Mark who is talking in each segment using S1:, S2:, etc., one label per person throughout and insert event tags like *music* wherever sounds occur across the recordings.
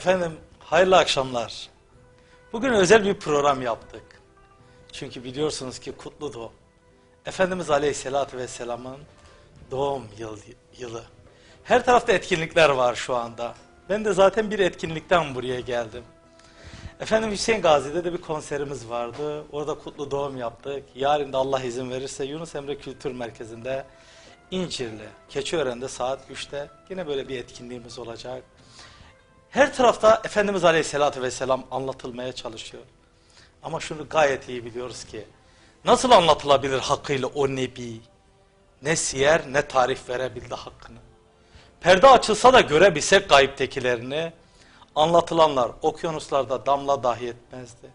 S1: Efendim hayırlı akşamlar. Bugün özel bir program yaptık. Çünkü biliyorsunuz ki kutlu doğum. Efendimiz Aleyhisselatü Vesselam'ın doğum yıl, yılı. Her tarafta etkinlikler var şu anda. Ben de zaten bir etkinlikten buraya geldim. Efendim Hüseyin Gazi'de de bir konserimiz vardı. Orada kutlu doğum yaptık. Yarın da Allah izin verirse Yunus Emre Kültür Merkezi'nde İncirli, Keçiören'de saat 3'te yine böyle bir etkinliğimiz olacak. Her tarafta Efendimiz Aleyhisselatü Vesselam anlatılmaya çalışıyor. Ama şunu gayet iyi biliyoruz ki nasıl anlatılabilir hakkıyla o nebi? Ne siyer ne tarif verebildi hakkını. Perde açılsa da görebilsek gayiptekilerini anlatılanlar okyanuslarda damla dahi etmezdi.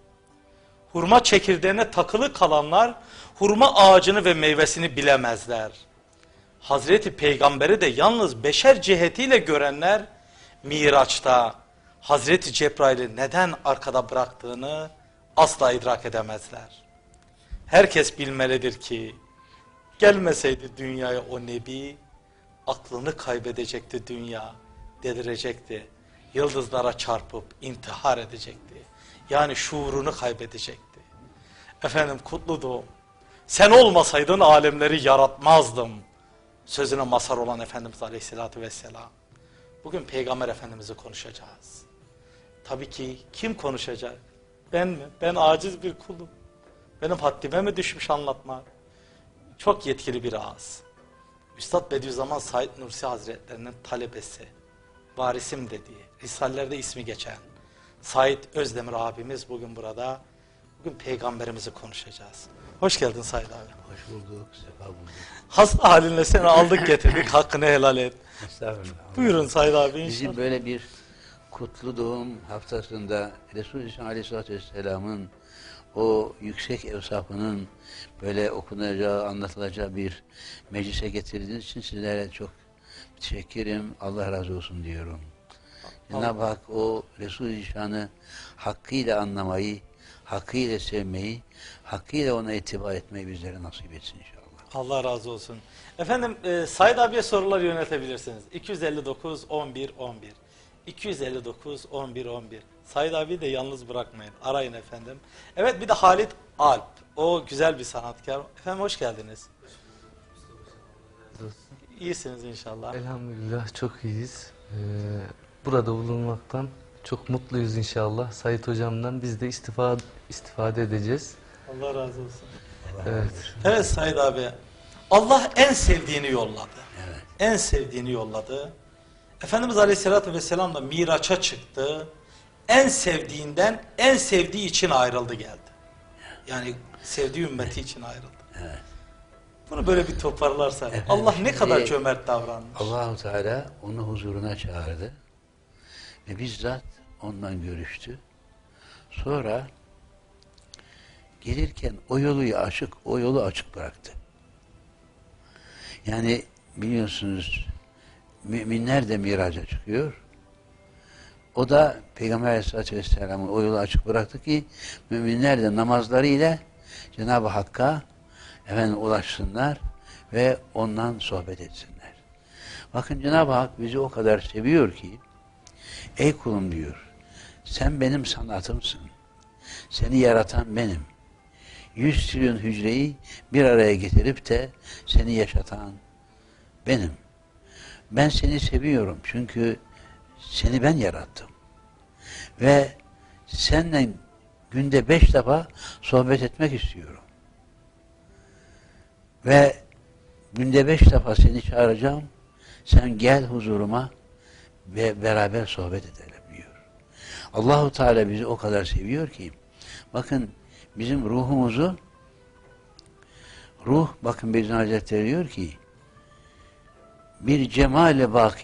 S1: Hurma çekirdeğine takılı kalanlar hurma ağacını ve meyvesini bilemezler. Hazreti Peygamberi de yalnız beşer cihetiyle görenler Miraç'ta Hazreti Cebrail'i neden arkada bıraktığını asla idrak edemezler. Herkes bilmelidir ki gelmeseydi dünyaya o nebi aklını kaybedecekti dünya, delirecekti. Yıldızlara çarpıp intihar edecekti. Yani şuurunu kaybedecekti. Efendim kutlu doğum. Sen olmasaydın alemleri yaratmazdım. Sözüne mazhar olan Efendimiz Aleyhisselatü Vesselam. Bugün Peygamber Efendimiz'i konuşacağız. Tabii ki kim konuşacak? Ben mi? Ben aciz bir kulum. Benim haddime mi düşmüş anlatmak? Çok yetkili bir ağız. Üstad Bediüzzaman Said Nursi Hazretlerinin talebesi, varisim dediği, Risallerde ismi geçen Said Özdemir abimiz bugün burada. Bugün peygamberimizi konuşacağız. Hoş geldin Said abi.
S2: Hoş bulduk, sefa bulduk.
S1: Hasta halinle seni aldık getirdik. *laughs* Hakkını helal et.
S2: Estağfurullah.
S1: Buyurun Said abi inşallah.
S2: Bizim böyle bir kutlu doğum haftasında Resulü Aleyhisselatü Vesselam'ın o yüksek evsafının böyle okunacağı, anlatılacağı bir meclise getirdiğiniz için sizlere çok teşekkürim. Allah razı olsun diyorum. Cenab-ı Hak o Resul-i Şan'ı hakkıyla anlamayı, hakkıyla sevmeyi, hakkıyla ona itibar etmeyi bizlere nasip etsin inşallah.
S1: Allah razı olsun. Efendim e, Said abiye sorular yöneltebilirsiniz. 259 11 11. 259 11 11. Said abi de yalnız bırakmayın. Arayın efendim. Evet bir de Halit Alp. O güzel bir sanatkar. Efendim hoş geldiniz. İyisiniz inşallah.
S3: Elhamdülillah çok iyiyiz. Ee, burada bulunmaktan çok mutluyuz inşallah. Sayit hocamdan biz de istifa, istifade edeceğiz.
S1: Allah razı olsun.
S3: Evet.
S1: Evet Said abi. Allah en sevdiğini yolladı. En sevdiğini yolladı. Efendimiz Aleyhisselatü Vesselam da Miraç'a çıktı. En sevdiğinden en sevdiği için ayrıldı geldi. Yani sevdiği ümmeti için ayrıldı. Bunu böyle bir toparlarsak.
S2: Efendim,
S1: Allah ne
S2: şimdi
S1: kadar cömert davranmış.
S2: Allahu Teala onu huzuruna çağırdı ve bizzat ondan görüştü. Sonra gelirken o yolu açık, o yolu açık bıraktı. Yani biliyorsunuz müminler de miraca çıkıyor. O da Peygamber Aleyhisselatü Vesselam'ın o yolu açık bıraktı ki müminler de namazlarıyla Cenab-ı Hakk'a efendim ulaşsınlar ve ondan sohbet etsinler. Bakın Cenab-ı Hak bizi o kadar seviyor ki ey kulum diyor sen benim sanatımsın. Seni yaratan benim. Yüz trilyon hücreyi bir araya getirip de seni yaşatan benim. Ben seni seviyorum çünkü seni ben yarattım. Ve seninle günde beş defa sohbet etmek istiyorum. Ve günde beş defa seni çağıracağım. Sen gel huzuruma ve beraber sohbet edelim diyor. Allahu Teala bizi o kadar seviyor ki bakın bizim ruhumuzu ruh bakın Beyzun Hazretleri diyor ki bir cemale baki